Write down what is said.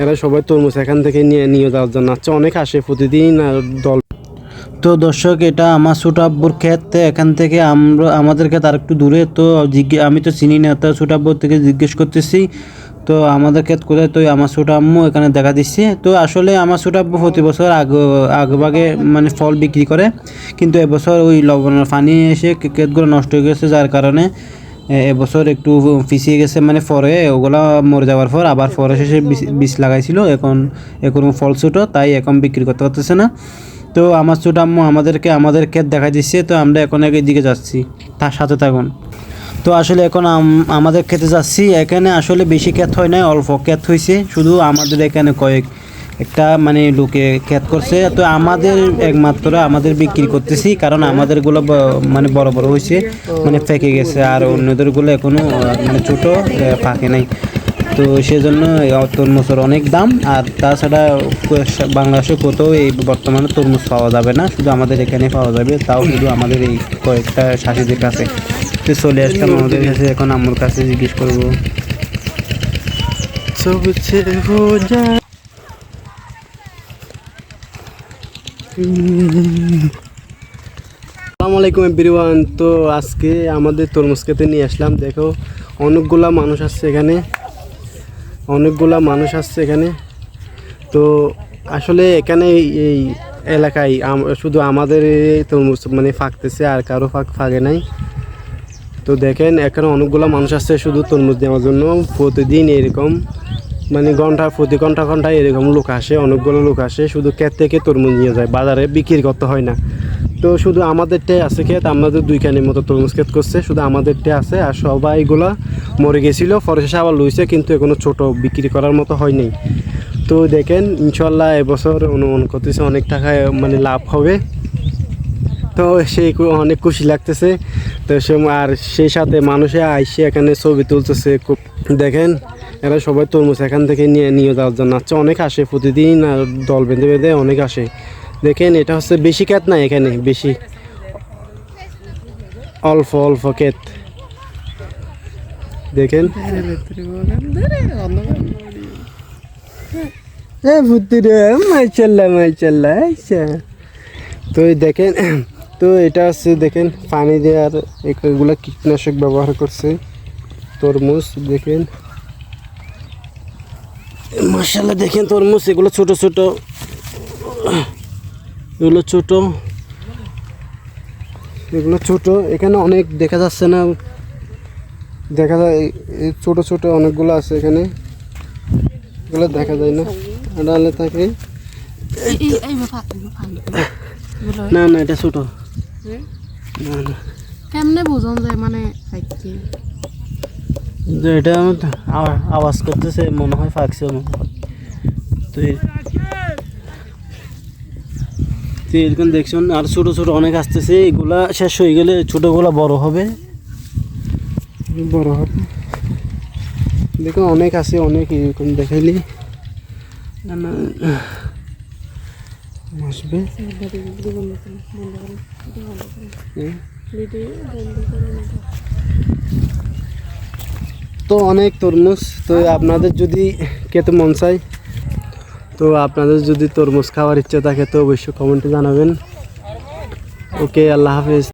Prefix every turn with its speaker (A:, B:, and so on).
A: এরা সবাই তরমুজ এখান থেকে নিয়ে নিয়ে যাওয়ার জন্য আচ্ছা অনেক আসে প্রতিদিন দল
B: তো দর্শক, এটা আমার ছোট আব্বুর ক্ষেত। এখান থেকে আমরা আমাদের ক্ষেত আর একটু দূরে। তো আমি তো চিনি না, তো ছোট আব্বুর থেকে জিজ্ঞেস করতেছি। তো আমাদের ক্ষেত কোথায়? তো আমার ছোট আম্মু এখানে দেখা দিচ্ছে। তো আসলে আমার ছোট আব্বু প্রতি বছর আগ আগভাগে মানে ফল বিক্রি করে। কিন্তু এবছর ওই লবণের পানি এসে ক্ষেতগুলো নষ্ট হয়ে গেছে, যার কারণে এবছর একটু পিছিয়ে গেছে মানে পরে, ওগুলা মরে যাওয়ার পর আবার পরে শেষে বীজ- লাগাইছিল, এখন এখন ফল ছোটো, তাই এখন বিক্রি করতে পারতেছে না। তো আমার ছোট আম্মু আমাদেরকে, আমাদের ক্ষেত দেখা দিচ্ছে, তো আমরা এখন এর দিকে যাচ্ছি, তার সাথে থাকুন। তো আসলে এখন আমাদের খেতে যাচ্ছি, এখানে আসলে বেশি ক্ষেত হয় না অল্প ক্ষেত হয়েছে শুধু আমাদের এখানে কয়েক একটা মানে লোকে ক্ষেত করছে। তো আমাদের একমাত্র আমাদের বিক্রি করতেছি, কারণ আমাদেরগুলো মানে বড় বড় হয়েছে মানে ফেঁকে গেছে, আর অন্যদেরগুলো এখনও মানে ছোটো পাকে নাই। তো সেজন্য তরমুজের অনেক দাম, আর তাছাড়া বাংলাদেশে কোথাও এই বর্তমানে তরমুজ পাওয়া যাবে না, শুধু আমাদের এখানে পাওয়া যাবে, তাও শুধু আমাদের এই কয়েকটা শাসিদের কাছে। তো চলে আসতাম আমাদের কাছে, এখন আমার কাছে জিজ্ঞেস করব।
A: আসসালামু আলাইকুম এভরিওয়ান। তো আজকে আমাদের তরমুজ খেতে নিয়ে আসলাম। দেখো, অনেকগুলা মানুষ আসছে এখানে। অনেকগুলা মানুষ আসছে এখানে। তো আসলে এখানে এই- এলাকায় শুধু আমাদের তরমুজ মানে ফাঁকতেছে, আর কারও ফাঁক, ফাঁকে নাই। তো দেখেন, এখানে অনেকগুলো মানুষ আসছে শুধু তরমুজ নেওয়ার জন্য। প্রতিদিন এরকম মানে ঘণ্টা প্রতি ঘণ্টা ঘন্টায় এরকম লোক আসে, অনেকগুলো লোক আসে, শুধু ক্ষেত থেকে তরমুজ নিয়ে যায়, বাজারে বিক্রি করতে হয় না। তো শুধু আমাদেরটাই আছে ক্ষেত আমাদের দুইখানের মতো তরমুজ ক্ষেত করছে, শুধু আমাদেরটাই আছে আর সবাইগুলা মরে গেছিল পরে শেষে আবার লইছে, কিন্তু এখনও ছোট, বিক্রি করার মতো হয় হয়নি তো দেখেন, ইনশাল্লাহ এবছর অনুমান করতেছে অনেক টাকায় মানে লাভ হবে। তো সেই অনেক খুশি লাগতেছে। তো সে, আর সেই সাথে মানুষে আইসে এখানে ছবি তুলতেছে, খুব দেখেন। এরা সবাই তরমুজ এখান থেকে নিয়ে নিয়ে যাওয়ার জন্য। আচ্ছা অনেক আসে, প্রতিদিন আর দল বেঁধে বেঁধে অনেক আসে। দেখেন, এটা হচ্ছে বেশি ক্ষেত না এখানে? বেশি। অল্প অল্প ক্ষেত। দেখেন। তো দেখেন, তো এটা হচ্ছে দেখেন, পানি দেওয়ার এগুলো কীটনাশক ব্যবহার করছে। তরমুজ, দেখেন। মার্শাল্লাহ দেখেন তরমুজ, এগুলো ছোট ছোট। এগুলো ছোট। এগুলো ছোট। এখানে অনেক দেখা যাচ্ছে না। দেখা যায় ছোট ছোট অনেকগুলো আছে এখানে। এগুলো দেখা যায় না। আড়ালে থাকে না না, এটা ছোট। না না
C: কেমনে বোঝন যায় মানে
A: যে এটা আওয়া- আওয়াজ করতেছে মনে হয় ফাঁকছে মনে হয়। তো এই- তো এরকম দেখছেন আর ছোট ছোট অনেক আসতেছে এগুলা শেষ হয়ে গেলে ছোটগুলা বড় হবে। বড় হবে। দেখো অনেক আছে অনেক এরকম দেখাইলি। আসবে। তো অনেক তরমুজ, তো আপনাদের যদি খেতে মন চায়, তো আপনাদের যদি তরমুজ খাওয়ার ইচ্ছে থাকে, তো অবশ্যই কমেন্টে জানাবেন। ওকে, আল্লাহ হাফেজ।